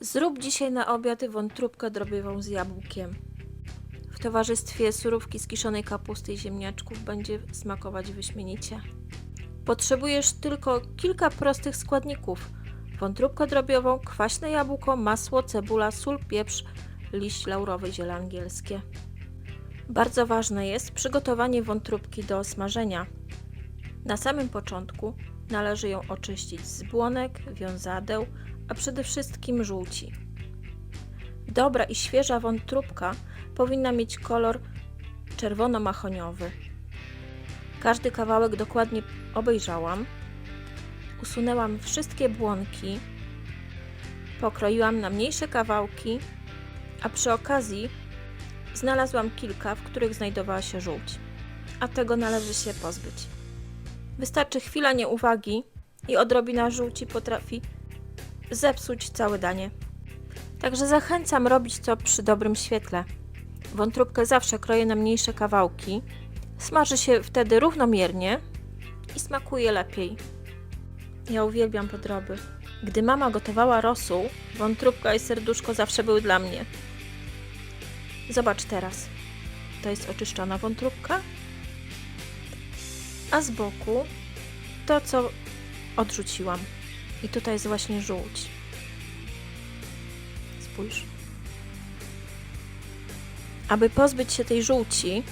Zrób dzisiaj na obiad wątróbkę drobiową z jabłkiem. W towarzystwie surówki z kiszonej kapusty i ziemniaczków będzie smakować wyśmienicie. Potrzebujesz tylko kilka prostych składników. Wątróbkę drobiową, kwaśne jabłko, masło, cebula, sól, pieprz, liść laurowy, ziele angielskie. Bardzo ważne jest przygotowanie wątróbki do smażenia. Na samym początku należy ją oczyścić z błonek, wiązadeł, a przede wszystkim żółci. Dobra i świeża wątróbka powinna mieć kolor czerwono-mahoniowy. Każdy kawałek dokładnie obejrzałam. Usunęłam wszystkie błonki, pokroiłam na mniejsze kawałki, a przy okazji znalazłam kilka, w których znajdowała się żółć, a tego należy się pozbyć. Wystarczy chwila nieuwagi i odrobina żółci potrafi zepsuć całe danie. Także zachęcam robić to przy dobrym świetle. Wątróbkę zawsze kroję na mniejsze kawałki. Smaży się wtedy równomiernie i smakuje lepiej. Ja uwielbiam podroby. Gdy mama gotowała rosół, wątróbka i serduszko zawsze były dla mnie. Zobacz teraz. To jest oczyszczona wątróbka, a z boku to, co odrzuciłam. I tutaj jest właśnie żółć. Spójrz. Aby pozbyć się tej żółci,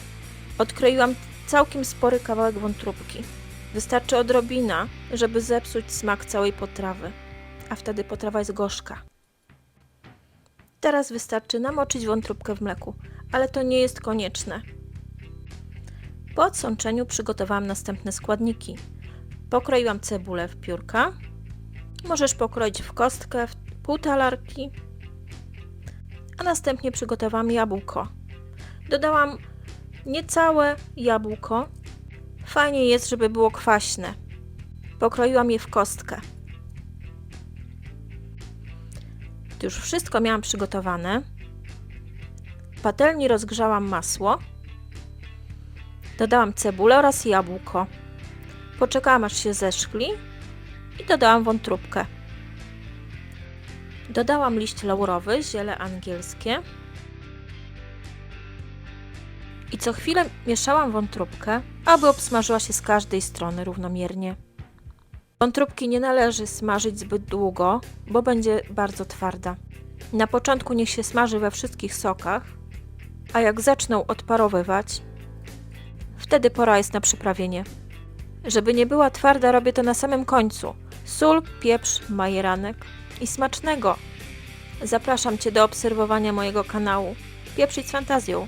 odkroiłam całkiem spory kawałek wątróbki. Wystarczy odrobina, żeby zepsuć smak całej potrawy, a wtedy potrawa jest gorzka. Teraz wystarczy namoczyć wątróbkę w mleku, ale to nie jest konieczne. Po odsączeniu przygotowałam następne składniki. Pokroiłam cebulę w piórka, Możesz pokroić w kostkę, w pół talarki, a następnie przygotowałam jabłko. Dodałam niecałe jabłko. Fajnie jest, żeby było kwaśne. Pokroiłam je w kostkę. Gdy już wszystko miałam przygotowane, w patelni rozgrzałam masło. Dodałam cebulę oraz jabłko. Poczekałam aż się zeszkli i dodałam wątróbkę. Dodałam liść laurowy, ziele angielskie i co chwilę mieszałam wątróbkę, aby obsmażyła się z każdej strony równomiernie. Wątróbki nie należy smażyć zbyt długo, bo będzie bardzo twarda. Na początku niech się smaży we wszystkich sokach, a jak zaczną odparowywać, wtedy pora jest na przyprawienie. Żeby nie była twarda, robię to na samym końcu. Sól, pieprz, majeranek i smacznego. Zapraszam Cię do obserwowania mojego kanału. Pieprzyć z fantazją.